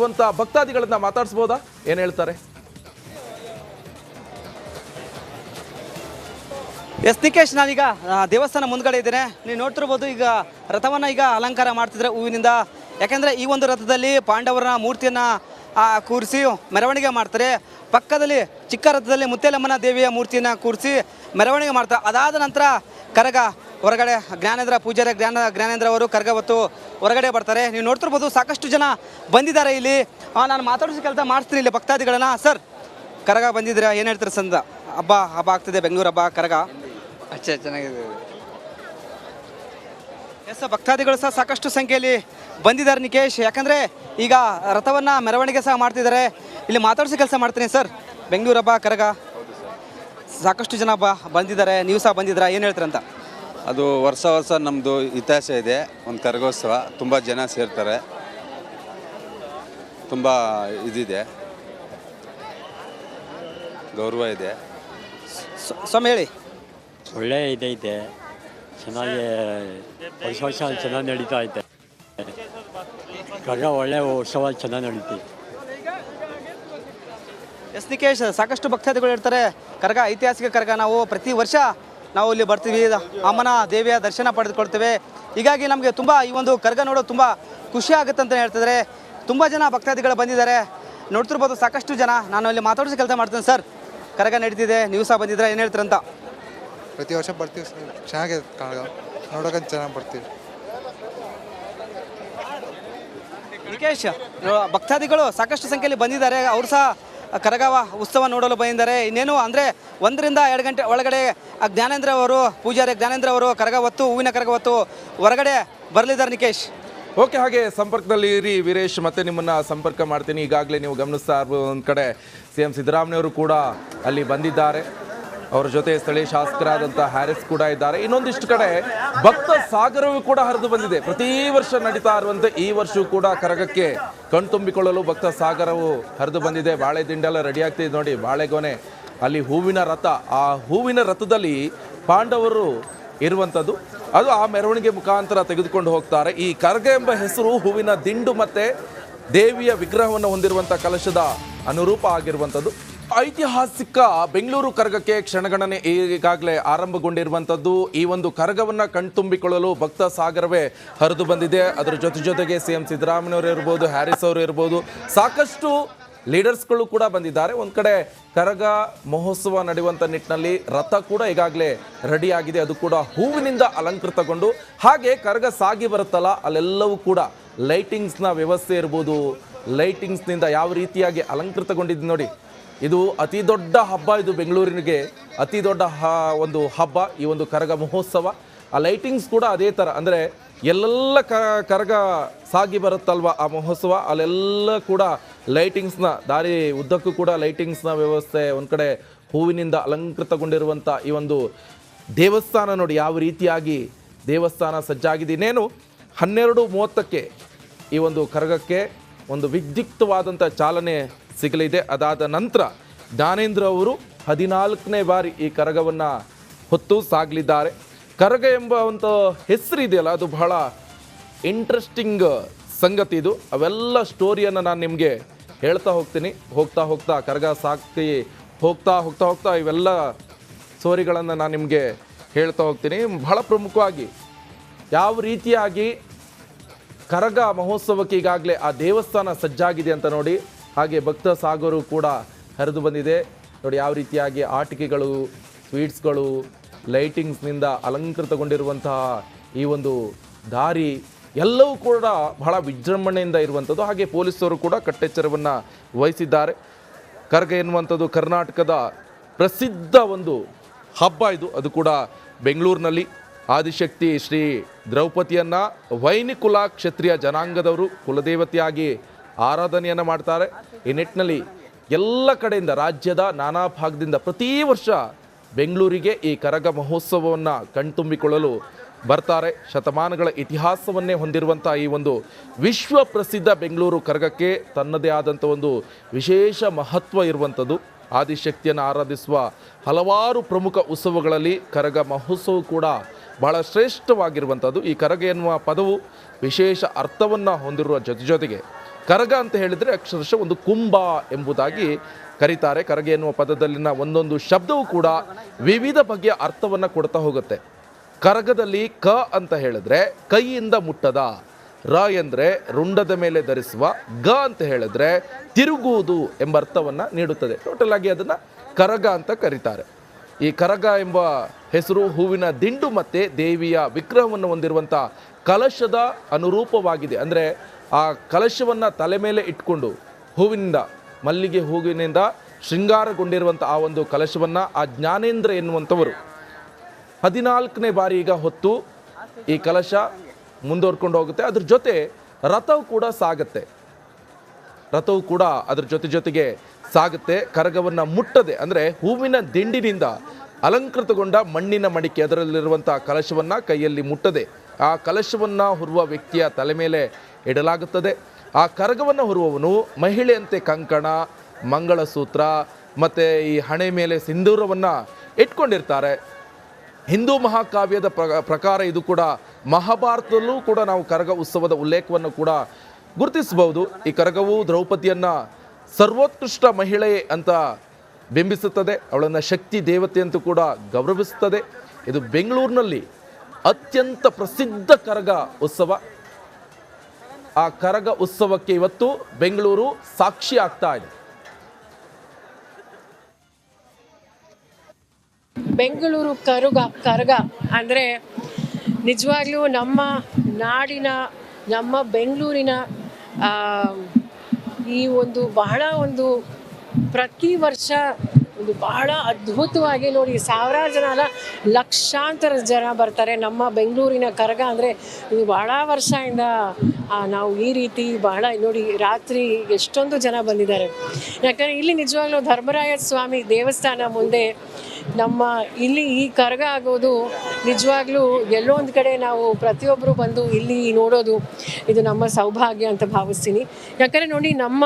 ಭಕ್ತಾದಿಗಳನ್ನ ಮಾತಾಡಿಸ್ಬೋದಾ? ಏನ್ ಹೇಳ್ತಾರೆ? ಎಸ್, ನಿಕೇಶ್, ನಾನೀಗ ದೇವಸ್ಥಾನ ಮುಂದ್ಗಡೆ ಇದ್ದೇನೆ. ನೀವು ನೋಡ್ತಿರ್ಬೋದು ಈಗ ರಥವನ್ನು ಈಗ ಅಲಂಕಾರ ಮಾಡ್ತಿದ್ರೆ ಹೂವಿನಿಂದ. ಯಾಕೆಂದರೆ ಈ ಒಂದು ರಥದಲ್ಲಿ ಪಾಂಡವರ ಮೂರ್ತಿಯನ್ನು ಕೂರಿಸಿ ಮೆರವಣಿಗೆ ಮಾಡ್ತಾರೆ. ಪಕ್ಕದಲ್ಲಿ ಚಿಕ್ಕ ರಥದಲ್ಲಿ ಮುತ್ತೇಲಮ್ಮನ ದೇವಿಯ ಮೂರ್ತಿಯನ್ನು ಕೂರಿಸಿ ಮೆರವಣಿಗೆ ಮಾಡ್ತಾರೆ. ಅದಾದ ನಂತರ ಕರಗ ಹೊರಗಡೆ ಜ್ಞಾನೇಂದ್ರ ಪೂಜಾರಿ ಜ್ಞಾನ ಜ್ಞಾನೇಂದ್ರ ಅವರು ಕರ್ಗ ಹೊತ್ತು ಹೊರಗಡೆ ಬರ್ತಾರೆ. ನೀವು ನೋಡ್ತಿರ್ಬೋದು ಸಾಕಷ್ಟು ಜನ ಬಂದಿದ್ದಾರೆ ಇಲ್ಲಿ. ನಾನು ಮಾತಾಡಿಸಿ ಕೆಲಸ ಮಾಡಿಸ್ತೀನಿ ಇಲ್ಲಿ ಭಕ್ತಾದಿಗಳನ್ನ. ಸರ್ ಕರಗ ಬಂದಿದ್ದೀರಾ? ಏನು ಹೇಳ್ತಾರೆ ಸಂದ? ಹಬ್ಬ ಹಬ್ಬ ಆಗ್ತಿದೆ ಬೆಂಗಳೂರು ಹಬ್ಬ ಕರಗ? ಅಚ್ಚ ಚೆನ್ನಾಗಿದೆ. ಎಸ್ ಭಕ್ತಾದಿಗಳು ಸಹ ಸಾಕಷ್ಟು ಸಂಖ್ಯೆಯಲ್ಲಿ ಬಂದಿದ್ದಾರೆ ನಿಕೇಶ್. ಯಾಕಂದರೆ ಈಗ ರಥವನ್ನು ಮೆರವಣಿಗೆ ಸಹ ಮಾಡ್ತಿದ್ದಾರೆ. ಇಲ್ಲಿ ಮಾತಾಡಿಸಿ ಕೆಲಸ ಮಾಡ್ತೀನಿ ಸರ್. ಬೆಂಗಳೂರು ಹಬ್ಬ ಕರಗ? ಸಾಕಷ್ಟು ಜನ ಬ ಬಂದಿದ್ದಾರೆ. ನೀವು ಸಹ ಬಂದಿದ್ದೀರಾ? ಏನು ಹೇಳ್ತೀರಂತ ಅದು ವರ್ಷ ವರ್ಷ ನಮ್ಮದು ಇತಿಹಾಸ ಇದೆ ಒಂದು ಕರಗೋತ್ಸವ ತುಂಬ ಜನ ಸೇರ್ತಾರೆ. ತುಂಬ ಇದಿದೆ. ಗೌರವ ಇದೆ. ಸ- ಸ್ವಾಮಿ ಹೇಳಿ. ಒಳ್ಳೆ ಇದೈತೆ ಚೆನ್ನಾಗಿ ವರ್ಷ ವರ್ಷ ಚೆನ್ನಾಗಿ ನಡೀತಾ ಐತೆ ಕರ್ಗ ಒಳ್ಳೆ ಉತ್ಸವ ಚೆನ್ನಾಗಿ ನಡೀತಿ ಎಸ್ ನಿಕೇಶ್ ಸಾಕಷ್ಟು ಭಕ್ತಾದಿಗಳು ಇರ್ತಾರೆ ಕರಗ ಐತಿಹಾಸಿಕ ಕರಗ ನಾವು ಪ್ರತಿ ವರ್ಷ ನಾವು ಇಲ್ಲಿ ಬರ್ತೀವಿ. ಅಮ್ಮನ ದೇವಿಯ ದರ್ಶನ ಪಡೆದುಕೊಳ್ತೇವೆ. ಹೀಗಾಗಿ ನಮಗೆ ತುಂಬ ಈ ಒಂದು ಕರಗ ನೋಡೋದು ತುಂಬ ಖುಷಿ ಆಗುತ್ತೆ ಅಂತ ಹೇಳ್ತಿದ್ದಾರೆ. ತುಂಬ ಜನ ಭಕ್ತಾದಿಗಳು ಬಂದಿದ್ದಾರೆ. ನೋಡ್ತಿರ್ಬೋದು ಸಾಕಷ್ಟು ಜನ. ನಾನು ಅಲ್ಲಿ ಮಾತಾಡಿಸಿ ಕೆಲಸ ಮಾಡ್ತೇನೆ ಸರ್. ಕರಗ ನಡೀತಿದೆ. ನೀವು ಸಹ ಬಂದಿದ್ರೆ ಏನು ಹೇಳ್ತೀರಂತ ಪ್ರತಿ ವರ್ಷ ಬರ್ತೀವಿ ಸರ್. ಚೆನ್ನಾಗಿದೆ ಕರಗ. ನೋಡೋಕೆ ಚೆನ್ನಾಗಿ ಬರ್ತೀವಿ. ನಿಕೇಶ್ ಭಕ್ತಾದಿಗಳು ಸಾಕಷ್ಟು ಸಂಖ್ಯೆಯಲ್ಲಿ ಬಂದಿದ್ದಾರೆ. ಅವರು ಸಹ ಕರಗವ ಉತ್ಸವ ನೋಡಲು ಬಂದಿದ್ದಾರೆ ಇನ್ನೇನು ಅಂದರೆ ಒಂದರಿಂದ ಎರಡು ಗಂಟೆ ಒಳಗಡೆ ಜ್ಞಾನೇಂದ್ರ ಅವರು, ಪೂಜಾರಿ ಜ್ಞಾನೇಂದ್ರ ಅವರು ಕರಗ ಹೊತ್ತು ಹೂವಿನ ಕರಗ ಹೊತ್ತು ಹೊರಗಡೆ ಬರಲಿದ್ದಾರೆ ನಿಕೇಶ್. ಓಕೆ, ಹಾಗೆ ಸಂಪರ್ಕದಲ್ಲಿ ಇರಿ ವೀರೇಶ್, ಮತ್ತೆ ನಿಮ್ಮನ್ನು ಸಂಪರ್ಕ ಮಾಡ್ತೀನಿ. ಈಗಾಗಲೇ ನೀವು ಗಮನಿಸ್ತಾ ಇರ್ಬೋದು ಒಂದು ಕಡೆ ಸಿ ಎಂ ಸಿದ್ದರಾಮಯ್ಯವರು ಕೂಡ ಅಲ್ಲಿ ಬಂದಿದ್ದಾರೆ. ಅವರ ಜೊತೆ ಸ್ಥಳೀಯ ಶಾಸಕರಾದಂಥ ಹ್ಯಾರಿಸ್ ಕೂಡ ಇದ್ದಾರೆ. ಇನ್ನೊಂದಿಷ್ಟು ಕಡೆ ಭಕ್ತ ಸಾಗರವೂ ಕೂಡ ಹರಿದು ಬಂದಿದೆ. ಪ್ರತಿ ವರ್ಷ ನಡೀತಾ ಇರುವಂತೆ ಈ ವರ್ಷವೂ ಕೂಡ ಕರಗಕ್ಕೆ ಕಣ್ತುಂಬಿಕೊಳ್ಳಲು ಭಕ್ತ ಸಾಗರವು ಹರಿದು ಬಂದಿದೆ. ಬಾಳೆ ದಿಂಡೆಲ್ಲ ರೆಡಿ ಆಗ್ತಿದೆ ನೋಡಿ. ಬಾಳೆಗೊನೆ ಅಲ್ಲಿ ಹೂವಿನ ರಥ. ಆ ಹೂವಿನ ರಥದಲ್ಲಿ ಪಾಂಡವರು ಇರುವಂಥದ್ದು ಅದು ಆ ಮೆರವಣಿಗೆ ಮುಖಾಂತರ ತೆಗೆದುಕೊಂಡು ಹೋಗ್ತಾರೆ. ಈ ಕರಗ ಎಂಬ ಹೆಸರು ಹೂವಿನ ದಿಂಡು ಮತ್ತೆ ದೇವಿಯ ವಿಗ್ರಹವನ್ನು ಹೊಂದಿರುವಂಥ ಕಲಶದ ಅನುರೂಪ ಆಗಿರುವಂಥದ್ದು ಐತಿಹಾಸಿಕ ಬೆಂಗಳೂರು ಕರಗಕ್ಕೆ ಕ್ಷಣಗಣನೆ ಈಗಾಗಲೇ ಆರಂಭಗೊಂಡಿರುವಂಥದ್ದು. ಈ ಒಂದು ಕರಗವನ್ನು ಕಣ್ತುಂಬಿಕೊಳ್ಳಲು ಭಕ್ತ ಸಾಗರವೇ ಹರಿದು ಬಂದಿದೆ. ಅದರ ಜೊತೆ ಜೊತೆಗೆ ಸಿ ಎಂ ಸಿದ್ದರಾಮಯ್ಯವರು ಇರ್ಬೋದು, ಹ್ಯಾರಿಸ್ ಅವರು ಇರ್ಬೋದು, ಸಾಕಷ್ಟು ಲೀಡರ್ಸ್ಗಳು ಕೂಡ ಬಂದಿದ್ದಾರೆ. ಒಂದು ಕಡೆ ಕರಗ ಮಹೋತ್ಸವ ನಡೆಯುವಂಥ ನಿಟ್ಟಿನಲ್ಲಿ ರಥ ಕೂಡ ಈಗಾಗಲೇ ರೆಡಿಯಾಗಿದೆ. ಅದು ಕೂಡ ಹೂವಿನಿಂದ ಅಲಂಕೃತಗೊಂಡು. ಹಾಗೆ ಕರಗ ಸಾಗಿ ಬರುತ್ತಲ್ಲ, ಅಲ್ಲೆಲ್ಲವೂ ಕೂಡ ಲೈಟಿಂಗ್ಸ್ನ ವ್ಯವಸ್ಥೆ ಇರ್ಬೋದು. ಲೈಟಿಂಗ್ಸ್ನಿಂದ ಯಾವ ರೀತಿಯಾಗಿ ಅಲಂಕೃತಗೊಂಡಿದ್ದು ನೋಡಿ. ಇದು ಅತಿ ದೊಡ್ಡ ಹಬ್ಬ ಇದು ಬೆಂಗಳೂರಿನಿಗೆ. ಅತಿ ದೊಡ್ಡ ಹ, ಒಂದು ಹಬ್ಬ, ಈ ಒಂದು ಕರಗ ಮಹೋತ್ಸವ. ಆ ಲೈಟಿಂಗ್ಸ್ ಕೂಡ ಅದೇ ಥರ ಅಂದರೆ ಎಲ್ಲೆಲ್ಲ ಕರಗ ಸಾಗಿ ಬರುತ್ತಲ್ವ ಆ ಮಹೋತ್ಸವ? ಅಲ್ಲೆಲ್ಲ ಕೂಡ ಲೈಟಿಂಗ್ಸ್ನ ದಾರಿ ಉದ್ದಕ್ಕೂ ಕೂಡ ಲೈಟಿಂಗ್ಸ್ನ ವ್ಯವಸ್ಥೆ, ಒಂದು ಕಡೆ ಹೂವಿನಿಂದ ಅಲಂಕೃತಗೊಂಡಿರುವಂಥ ಈ ಒಂದು ದೇವಸ್ಥಾನ ನೋಡಿ ಯಾವ ರೀತಿಯಾಗಿ ದೇವಸ್ಥಾನ ಸಜ್ಜಾಗಿದೆ. ಇನ್ನೇನು, ಹನ್ನೆರಡು ಮೂವತ್ತಕ್ಕೆ ಈ ಒಂದು ಕರಗಕ್ಕೆ ಒಂದು ವಿದ್ಯುಕ್ತವಾದಂಥ ಚಾಲನೆ ಸಿಗಲಿದೆ. ಅದಾದ ನಂತರ ಜ್ಞಾನೇಂದ್ರ ಅವರು ಹದಿನಾಲ್ಕನೇ ಬಾರಿ ಈ ಕರಗವನ್ನು ಹೊತ್ತು ಸಾಗಲಿದ್ದಾರೆ. ಕರಗ ಎಂಬ ಒಂದು ಹೆಸರು ಇದೆಯಲ್ಲ ಅದು ಬಹಳ ಇಂಟ್ರೆಸ್ಟಿಂಗ್ ಸಂಗತಿ ಇದು. ಅವೆಲ್ಲ ಸ್ಟೋರಿಯನ್ನು ನಾನು ನಿಮಗೆ ಹೇಳ್ತಾ ಹೋಗ್ತೀನಿ. ಹೋಗ್ತಾ ಹೋಗ್ತಾ, ಕರಗ ಸಾಕ್ತಿ ಹೋಗ್ತಾ ಹೋಗ್ತಾ ಹೋಗ್ತಾ ಇವೆಲ್ಲ ಸ್ಟೋರಿಗಳನ್ನು ನಾನು ನಿಮಗೆ ಹೇಳ್ತಾ ಹೋಗ್ತೀನಿ. ಬಹಳ ಪ್ರಮುಖವಾಗಿ ಯಾವ ರೀತಿಯಾಗಿ ಕರಗ ಮಹೋತ್ಸವಕ್ಕೆ ಈಗಾಗಲೇ ಆ ದೇವಸ್ಥಾನ ಸಜ್ಜಾಗಿದೆ ಅಂತ ನೋಡಿ. ಹಾಗೆ ಭಕ್ತ ಸಾಗರು ಕೂಡ ಹರಿದು ಬಂದಿದೆ. ನೋಡಿ, ಯಾವ ರೀತಿಯಾಗಿ ಆಟಿಕೆಗಳು, ಸ್ವೀಟ್ಸ್ಗಳು, ಲೈಟಿಂಗ್ಸ್ನಿಂದ ಅಲಂಕೃತಗೊಂಡಿರುವಂತಹ ಈ ಒಂದು ದಾರಿ ಎಲ್ಲವೂ ಕೂಡ ಬಹಳ ವಿಜೃಂಭಣೆಯಿಂದ ಇರುವಂಥದ್ದು. ಹಾಗೆ ಪೊಲೀಸರು ಕೂಡ ಕಟ್ಟೆಚ್ಚರವನ್ನು ವಹಿಸಿದ್ದಾರೆ. ಕರಗ ಎನ್ನುವಂಥದ್ದು ಕರ್ನಾಟಕದ ಪ್ರಸಿದ್ಧ ಒಂದು ಹಬ್ಬ ಇದು. ಅದು ಕೂಡ ಬೆಂಗಳೂರಿನಲ್ಲಿ. ಆದಿಶಕ್ತಿ ಶ್ರೀ ದ್ರೌಪದಿಯನ್ನು ವೈನಿಕುಲ ಕ್ಷತ್ರಿಯ ಜನಾಂಗದವರು ಕುಲದೇವತೆಯಾಗಿ ಆರಾಧನೆಯನ್ನು ಮಾಡ್ತಾರೆ. ಈ ನಿಟ್ಟಿನಲ್ಲಿ ಎಲ್ಲ ಕಡೆಯಿಂದ ರಾಜ್ಯದ ನಾನಾ ಭಾಗದಿಂದ ಪ್ರತಿ ವರ್ಷ ಬೆಂಗಳೂರಿಗೆ ಈ ಕರಗ ಮಹೋತ್ಸವವನ್ನು ಕಣ್ತುಂಬಿಕೊಳ್ಳಲು ಬರ್ತಾರೆ. ಶತಮಾನಗಳ ಇತಿಹಾಸವನ್ನೇ ಹೊಂದಿರುವಂಥ ಈ ಒಂದು ವಿಶ್ವ ಪ್ರಸಿದ್ಧ ಬೆಂಗಳೂರು ಕರಗಕ್ಕೆ ತನ್ನದೇ ಆದಂಥ ಒಂದು ವಿಶೇಷ ಮಹತ್ವ ಇರುವಂಥದ್ದು ಆದಿಶಕ್ತಿಯನ್ನು ಆರಾಧಿಸುವ ಹಲವಾರು ಪ್ರಮುಖ ಉತ್ಸವಗಳಲ್ಲಿ ಕರಗ ಮಹೋತ್ಸವ ಕೂಡ ಬಹಳ ಶ್ರೇಷ್ಠವಾಗಿರುವಂಥದ್ದು ಈ ಕರಗ ಎನ್ನುವ ಪದವು ವಿಶೇಷ ಅರ್ಥವನ್ನು ಹೊಂದಿರುವ ಜೊತೆ ಜೊತೆಗೆ ಕರಗ ಅಂತ ಹೇಳಿದರೆ ಅಕ್ಷರಶಃ ಒಂದು ಕುಂಭ ಎಂಬುದಾಗಿ ಕರೀತಾರೆ. ಕರಗ ಎನ್ನುವ ಪದದಲ್ಲಿನ ಒಂದೊಂದು ಶಬ್ದವೂ ಕೂಡ ವಿವಿಧ ಬಗೆಯ ಅರ್ಥವನ್ನು ಕೊಡ್ತಾ ಹೋಗುತ್ತೆ. ಕರಗದಲ್ಲಿ ಕ ಅಂತ ಹೇಳಿದ್ರೆ ಕೈಯಿಂದ ಮುಟ್ಟದ, ರ ಎಂದರೆ ರುಂಡದ ಮೇಲೆ ಧರಿಸುವ, ಗ ಅಂತ ಹೇಳಿದ್ರೆ ತಿರುಗುವುದು ಎಂಬ ಅರ್ಥವನ್ನು ನೀಡುತ್ತದೆ. ಟೋಟಲ್ ಆಗಿ ಅದನ್ನು ಕರಗ ಅಂತ ಕರೀತಾರೆ. ಈ ಕರಗ ಎಂಬ ಹೆಸರು ಹೂವಿನ ದಿಂಡು ಮತ್ತು ದೇವಿಯ ವಿಗ್ರಹವನ್ನು ಹೊಂದಿರುವಂಥ ಕಲಶದ ಅನುರೂಪವಾಗಿದೆ. ಅಂದರೆ ಆ ಕಲಶವನ್ನು ತಲೆ ಮೇಲೆ ಇಟ್ಕೊಂಡು ಹೂವಿನಿಂದ, ಮಲ್ಲಿಗೆ ಹೂವಿನಿಂದ ಶೃಂಗಾರಗೊಂಡಿರುವಂಥ ಆ ಒಂದು ಕಲಶವನ್ನು ಆ ಜ್ಞಾನೇಂದ್ರ ಎನ್ನುವಂಥವರು ಹದಿನಾಲ್ಕನೇ ಬಾರಿ ಈಗ ಹೊತ್ತು ಈ ಕಲಶ ಮುಂದುವರ್ಕೊಂಡು ಹೋಗುತ್ತೆ. ಅದ್ರ ಜೊತೆ ರಥವು ಕೂಡ ಸಾಗುತ್ತೆ. ರಥವು ಕೂಡ ಅದರ ಜೊತೆ ಜೊತೆಗೆ ಸಾಗುತ್ತೆ. ಕರಗವನ್ನು ಮುಟ್ಟದೆ, ಅಂದರೆ ಹೂವಿನ ದಿಂಡಿನಿಂದ ಅಲಂಕೃತಗೊಂಡ ಮಣ್ಣಿನ ಮಡಿಕೆ ಅದರಲ್ಲಿರುವಂಥ ಕಲಶವನ್ನು ಕೈಯಲ್ಲಿ ಮುಟ್ಟದೆ. ಆ ಕಲಶವನ್ನು ಹೊರುವ ವ್ಯಕ್ತಿಯ ತಲೆ ಮೇಲೆ ಇಡಲಾಗುತ್ತದೆ. ಆ ಕರಗವನ್ನು ಹೊರುವವನು ಮಹಿಳೆಯಂತೆ ಕಂಕಣ, ಮಂಗಳಸೂತ್ರ, ಮತ್ತು ಈ ಹಣೆ ಮೇಲೆ ಸಿಂಧೂರವನ್ನು ಇಟ್ಕೊಂಡಿರ್ತಾರೆ. ಹಿಂದೂ ಮಹಾಕಾವ್ಯದ ಪ್ರ- ಪ್ರಕಾರ ಇದು ಕೂಡ ಮಹಾಭಾರತದಲ್ಲೂ ಕೂಡ ನಾವು ಕರಗ ಉತ್ಸವದ ಉಲ್ಲೇಖವನ್ನು ಕೂಡ ಗುರುತಿಸಬಹುದು. ಈ ಕರಗವು ದ್ರೌಪದಿಯನ್ನು ಸರ್ವೋತ್ಕೃಷ್ಟ ಮಹಿಳೆ ಅಂತ ಬಿಂಬಿಸುತ್ತದೆ. ಅವಳನ್ನು ಶಕ್ತಿ ದೇವತೆ ಅಂತೂ ಕೂಡ ಗೌರವಿಸುತ್ತದೆ. ಇದು ಬೆಂಗಳೂರಿನಲ್ಲಿ ಅತ್ಯಂತ ಪ್ರಸಿದ್ಧ ಕರಗ ಉತ್ಸವ. ಆ ಕರಗ ಉತ್ಸವಕ್ಕೆ ಇವತ್ತು ಬೆಂಗಳೂರು ಸಾಕ್ಷಿ ಆಗ್ತಾ ಇದೆ. ಬೆಂಗಳೂರು ಕರುಗ, ಕರಗ ಅಂದರೆ ನಿಜವಾಗ್ಲೂ ನಮ್ಮ ನಾಡಿನ, ನಮ್ಮ ಬೆಂಗಳೂರಿನ ಈ ಒಂದು ಬಹಳ ಒಂದು ಪ್ರತಿ ವರ್ಷ ಒಂದು ಬಹಳ ಅದ್ಭುತವಾಗಿ ನೋಡಿ, ಸಾವಿರಾರು ಜನ ಅಲ್ಲ, ಲಕ್ಷಾಂತರ ಜನ ಬರ್ತಾರೆ. ನಮ್ಮ ಬೆಂಗಳೂರಿನ ಕರಗ ಅಂದರೆ ಇದು ಬಹಳ ವರ್ಷದಿಂದ ನಾವು ಈ ರೀತಿ ಬಹಳ ನೋಡಿ, ರಾತ್ರಿ ಎಷ್ಟೊಂದು ಜನ ಬಂದಿದ್ದಾರೆ. ಯಾಕಂದರೆ ಇಲ್ಲಿ ನಿಜವಾಗ್ಲೂ ಧರ್ಮರಾಯ ಸ್ವಾಮಿ ದೇವಸ್ಥಾನ ಮುಂದೆ ನಮ್ಮ ಇಲ್ಲಿ ಈ ಕರಗ ಆಗೋದು ನಿಜವಾಗ್ಲೂ ಎಲ್ಲೋ ಒಂದು ಕಡೆ ನಾವು ಪ್ರತಿಯೊಬ್ಬರು ಬಂದು ಇಲ್ಲಿ ನೋಡೋದು ಇದು ನಮ್ಮ ಸೌಭಾಗ್ಯ ಅಂತ ಭಾವಿಸ್ತೀನಿ. ಯಾಕಂದರೆ ನೋಡಿ ನಮ್ಮ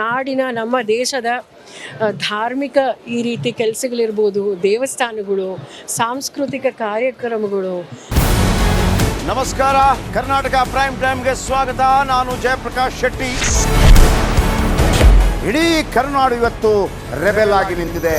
ನಾಡಿನ, ನಮ್ಮ ದೇಶದ ಧಾರ್ಮಿಕ ಈ ರೀತಿ ಕೆಲಸಗಳಿರ್ಬೋದು, ದೇವಸ್ಥಾನಗಳು, ಸಾಂಸ್ಕೃತಿಕ ಕಾರ್ಯಕ್ರಮಗಳು. ನಮಸ್ಕಾರ, ಕರ್ನಾಟಕ ಪ್ರೈಮ್ ಟೈಮ್ಗೆ ಸ್ವಾಗತ. ನಾನು ಜಯಪ್ರಕಾಶ್ ಶೆಟ್ಟಿ. ಇಡೀ ಕರ್ನಾಡು ಇವತ್ತು ರೆಬೆಲ್ ಆಗಿ ನಿಂತಿದೆ.